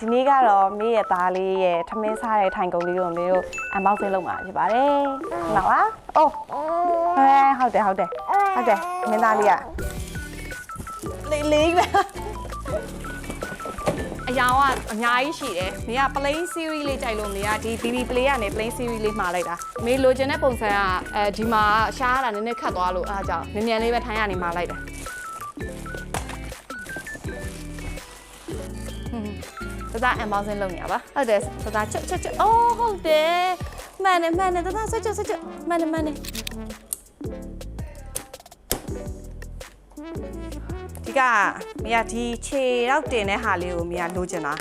ဒီနေ့ကတော့မေရဲ့သားလေးရဲ့ထမင်းစားတဲ့ထိုင်ကုန်လေးကိုမေတို့အန်ဘောက်ဆင်းလုပ်မှာဖြစ်ပါတယ်ဟုတ်လားလားအိုးဟဲဟုတ်တယ်ဟုတ်တယ်ဟုတ်တယ်မင်းသားလေးကလေးလေးပဲအယောင်ကအများကြီးရှိတယ်။နေက plain series လေးကြိုက်လို့နေကဒီ BB play ကနေ plain series လေးမှာလိုက်တာ။မေလိုချင်တဲ့ပုံစံကအဲဒီမှာရှားရတာနည်းနည်းခတ်သွားလို့အားကြောင့်မြန်မြန်လေးပဲထိုင်းရနေမှာလိုက်တာ။ ဟွန်းတသား unboxing လုပ်နေရပါ။ဟုတ်တယ်တသားချက်ချက်ချက်အိုးဟုတ်တယ်။မှန်တယ်မှန်တယ်တသားဆက်ချက်ဆက်ချက်မှန်တယ်မှန်တယ်။ဒီကမရဒီခြေတော့တင်တဲ့ဟာလေးကိုမရလိုချင်တာ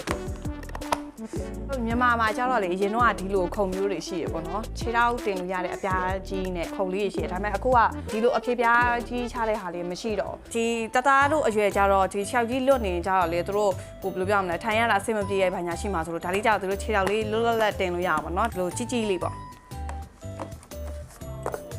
မြန်မာမှာကျတော့လေအရင်တော့ကဒီလိုခုံမျိုးတွေရှိရပေါ့နော်ခြေထောက်တင်လို့ရတဲ့အပြားကြီးနဲ့ခုံလေးတွေရှိတယ်ဒါပေမဲ့အခုကဒီလိုအဖြေပြားကြီးချတဲ့ဟာလေးမရှိတော့ဘူးဒီတသားတို့အရွယ်ကြတော့ဒီခြေောက်ကြီးလွတ်နေကြတော့လေသူတို့ဟိုဘယ်လိုပြောမလဲထိုင်ရတာအဆင်မပြေရဲ့ဘာညာရှိမှာဆိုလို့ဒါလေးကြောက်သူတို့ခြေောက်လေးလွတ်လွတ်လပ်တင်လို့ရအောင်ပေါ့နော်ဒီလိုကြီးကြီးလေးပေါ့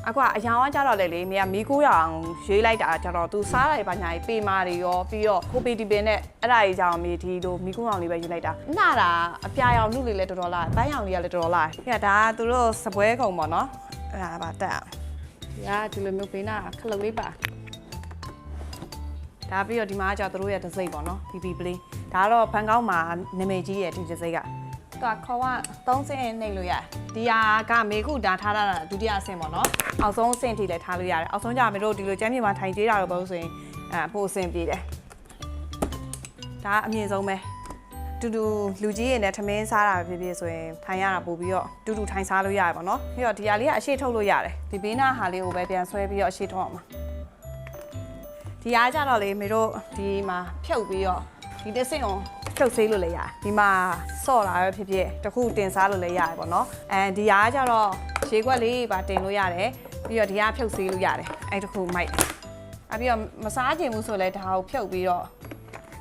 အခုကအယောင်ကကြတော့လေလေမင်းကမီးကိုရအောင်ရွေးလိုက်တာကြတော့သူစားရတယ်ဘာညာကြီးပေမာတွေရောပြီးတော့ဟိုပီတီပင်နဲ့အဲ့ဒါကြီးကြောင့်မီးဒီလိုမီးကိုအောင်လေးပဲရွေးလိုက်တာနှတာအပြာရောင်လူလေးလည်းတော်တော်လာဘန်းရောင်လေးကလည်းတော်တော်လာပြဒါကသူတို့စပွဲခုံပေါ့နော်အဲ့ဒါပါတက်အောင်ညာဒီလိုမျိုးပေးနာခလုတ်လေးပါဒါပြီးတော့ဒီမှာကကြောင့်တို့ရဲ့ဒစိမ့်ပေါ့နော် BB play ဒါကတော့ဘန်ကောက်မှာနာမည်ကြီးရဲ့ဒီဒစိမ့်က သူကခေါ်က3ဆင့်နှိပ်လို့ရတယ်ဒီဟာကမေခုဒါထားတာဒုတိယအဆင့်ပေါ့နော်အောက်ဆုံးအဆင့်ထိလည်းထားလို့ရတယ်အောက်ဆုံးကြမေတို့ဒီလိုကျမ်းမြေမှာထိုင်ကြေးတာတော့ဘယ်လိုဆိုရင်အဲပို့အဆင့်ပြေးတယ်ဒါကအမြင့်ဆုံးပဲတူတူလူကြီးတွေနဲ့ထမင်းစားတာပဲဖြစ်ဖြစ်ဆိုရင်ထိုင်ရတာပို့ပြီးတော့တူတူထိုင်စားလို့ရတယ်ပေါ့နော်ပြီးတော့ဒီဟာလေးကအရှိထုတ်လို့ရတယ်ဒီဘေးနာဟာလေးကိုပဲပြန်ဆွဲပြီးတော့အရှိထုတ်အောင်ပါဒီအားကြတော့လေမေတို့ဒီမှာဖြုတ်ပြီးတော့ဒီတစ်စင်ကို ဖြုတ်ဆေးလို့လည်းရတယ်ဒီမှာဆော့လာပဲဖြစ်ဖြစ်တစ်ခုတင်စားလို့လည်းရတယ်ပေါ့နော်အဲဒီအားကြတော့ရေခွက်လေးပါတင်လို့ရတယ်ပြီးတော့ဒီအားဖြုတ်ဆေးလို့ရတယ်အဲတစ်ခုမိုက်အပြီးတော့မစားချင်ဘူးဆိုလည်းဒါကိုဖြုတ်ပြီးတော့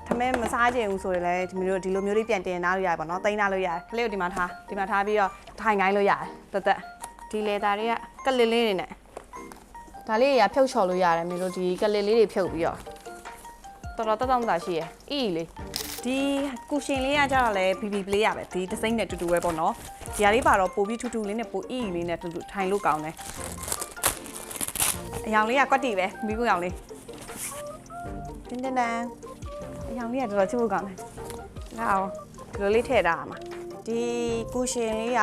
သမင်းမစားချင်ဘူးဆိုရင်လည်းဒီမျိုးဒီလိုမျိုးလေးပြန်တင်ထားလို့ရတယ်ပေါ့နော်တင်ထားလို့ရတယ်ခလေးကိုဒီမှာထားဒီမှာထားပြီးတော့ထိုင်ခိုင်းလို့ရတယ်တသက်ဒီလေသားတွေကကလစ်လေးတွေနဲ့ဒါလေးတွေကဖြုတ်ချော်လို့ရတယ်မျိုးတို့ဒီကလစ်လေးတွေဖြုတ်ပြီးတော့တော်တော်တက်တောင့်တာရှိရယ်အီးလေ ဒီကူရှင်လေးကကြတော့လဲ BB play ရပဲဒီဒီဇိုင်းနဲ့တူတူပဲပေါ့နော်ဒီဟာလေးပါတော့ပိုပြီးထူးထူးလေးနဲ့ပိုအီးလေးနဲ့တူတူထိုင်လို့ကောင်းတယ်အယောင်လေးကကွက်တီပဲမိကူရောင်လေးတင်းတင်းတန်အယောင်လေးကတော်တော်ချစ်ဖို့ကောင်းတယ်ဒါအောင်ဒီလိုလေးထည့်ထားရမှာဒီကူရှင်လေးက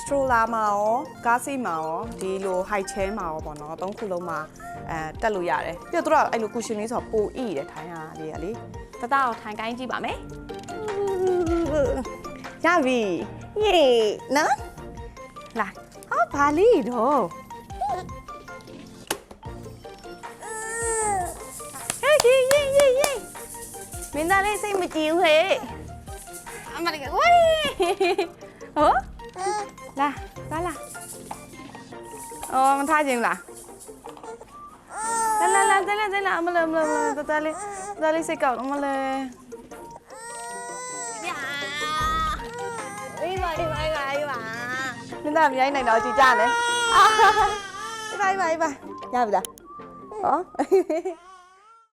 stroller မှာရောကားစီးမှာရောဒီလို high chair မှာရောပေါ့နော်အသုံးခုလုံးမှာအဲတက်လို့ရတယ်ပြီးတော့သူတို့ကအဲ့လို cushion လေးဆိုတော့ပိုအီတယ်ထိုင်ရလေးကလေ တသားကိုထိုင်ကိုင်းကြည့်ပါမယ်ရပြီယေနော်လာဟာဘာလေးတော့ဟဲ့ယေယေယေယေမင်းသားလေးစိတ်မကြည်ဘူးဟဲ့အမလေးကဝေးဟောလာလာလာအော်မထားခြင်းလားလာလာလာလာလာလာအမလေးအမလေးတတလေး တတလေးစိတ်ကောက်အမလေးအေးပါအေးပါအေးပါအေးပါနင်သားမရိုင်းနိုင်တော့ကြည်ကြနဲ့အာအေးပါအေးပါအေးပါရပြီလားဟော